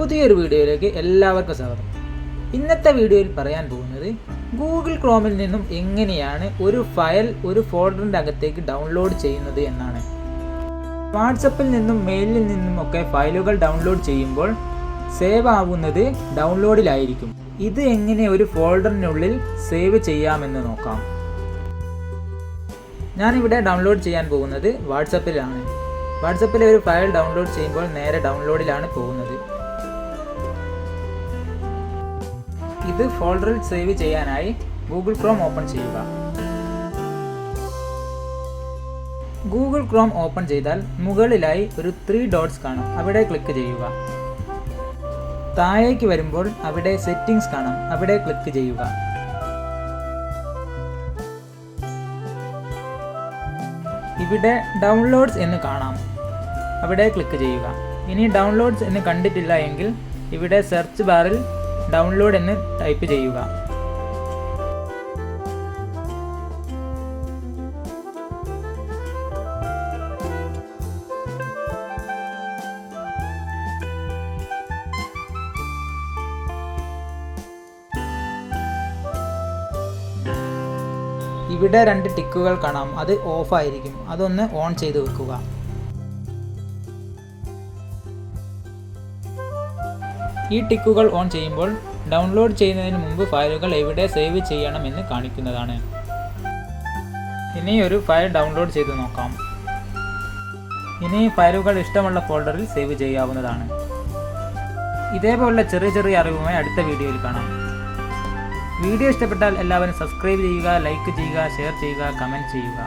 പുതിയൊരു വീഡിയോയിലേക്ക് എല്ലാവർക്കും സ്വാഗതം. ഇന്നത്തെ വീഡിയോയിൽ പറയാൻ പോകുന്നത് ഗൂഗിൾ ക്രോമിൽ നിന്നും എങ്ങനെയാണ് ഒരു ഫയൽ ഒരു ഫോൾഡറിന്റെ അകത്തേക്ക് ഡൗൺലോഡ് ചെയ്യുന്നത് എന്നാണ്. വാട്സപ്പിൽ നിന്നും മെയിലിൽ നിന്നും ഒക്കെ ഫയലുകൾ ഡൗൺലോഡ് ചെയ്യുമ്പോൾ സേവ് ആവുന്നത് ഡൗൺലോഡിലായിരിക്കും. ഇത് എങ്ങനെ ഒരു ഫോൾഡറിനുള്ളിൽ സേവ് ചെയ്യാമെന്ന് നോക്കാം. ഞാനിവിടെ ഡൗൺലോഡ് ചെയ്യാൻ പോകുന്നത് വാട്സപ്പിലാണ്. വാട്സപ്പിലെ ഒരു ഫയൽ ഡൗൺലോഡ് ചെയ്യുമ്പോൾ നേരെ ഡൗൺലോഡിലാണ് പോകുന്നത്. ഇത് ഫോൾഡറിൽ സേവ് ചെയ്യാനായി ഗൂഗിൾ ക്രോം ഓപ്പൺ ചെയ്യുക. ഗൂഗിൾ ക്രോം ഓപ്പൺ ചെയ്താൽ മുകളിലായി ഒരു ത്രീ ഡോട്ട്സ് കാണും. അവിടെ ക്ലിക്ക് ചെയ്യുക. താഴേക്ക് വരുമ്പോൾ അവിടെ സെറ്റിംഗ്സ് കാണാം. അവിടെ ക്ലിക്ക് ചെയ്യുക. ഇവിടെ ഡൗൺലോഡ്സ് എന്ന് കാണാം. അവിടെ ക്ലിക്ക് ചെയ്യുക. ഇനി ഡൗൺലോഡ്സ് എന്ന് കണ്ടിട്ടില്ല എങ്കിൽ ഇവിടെ സെർച്ച് ബാറിൽ ഡൗൺലോഡ് എന്ന് ടൈപ്പ് ചെയ്യുക. ഇവിടെ രണ്ട് ടിക്കുകൾ കാണാം. അത് ഓഫായിരിക്കും അതൊന്ന് ഓൺ ചെയ്ത് വെക്കുക. ഈ ടിക്കുകൾ ഓൺ ചെയ്യുമ്പോൾ ഡൗൺലോഡ് ചെയ്യുന്നതിന് മുമ്പ് ഫയലുകൾ എവിടെ സേവ് ചെയ്യണമെന്ന് കാണിക്കുന്നതാണ്. ഇനി ഒരു ഫയൽ ഡൗൺലോഡ് ചെയ്ത് നോക്കാം. ഇനി ഫയലുകൾ ഇഷ്ടമുള്ള ഫോൾഡറിൽ സേവ് ചെയ്യാവുന്നതാണ്. ഇതേപോലുള്ള ചെറിയ ചെറിയ അറിവുമായി അടുത്ത വീഡിയോയിൽ കാണാം. വീഡിയോ ഇഷ്ടപ്പെട്ടാൽ എല്ലാവരും സബ്സ്ക്രൈബ് ചെയ്യുക ലൈക്ക് ചെയ്യുക ഷെയർ ചെയ്യുക കമന്റ് ചെയ്യുക.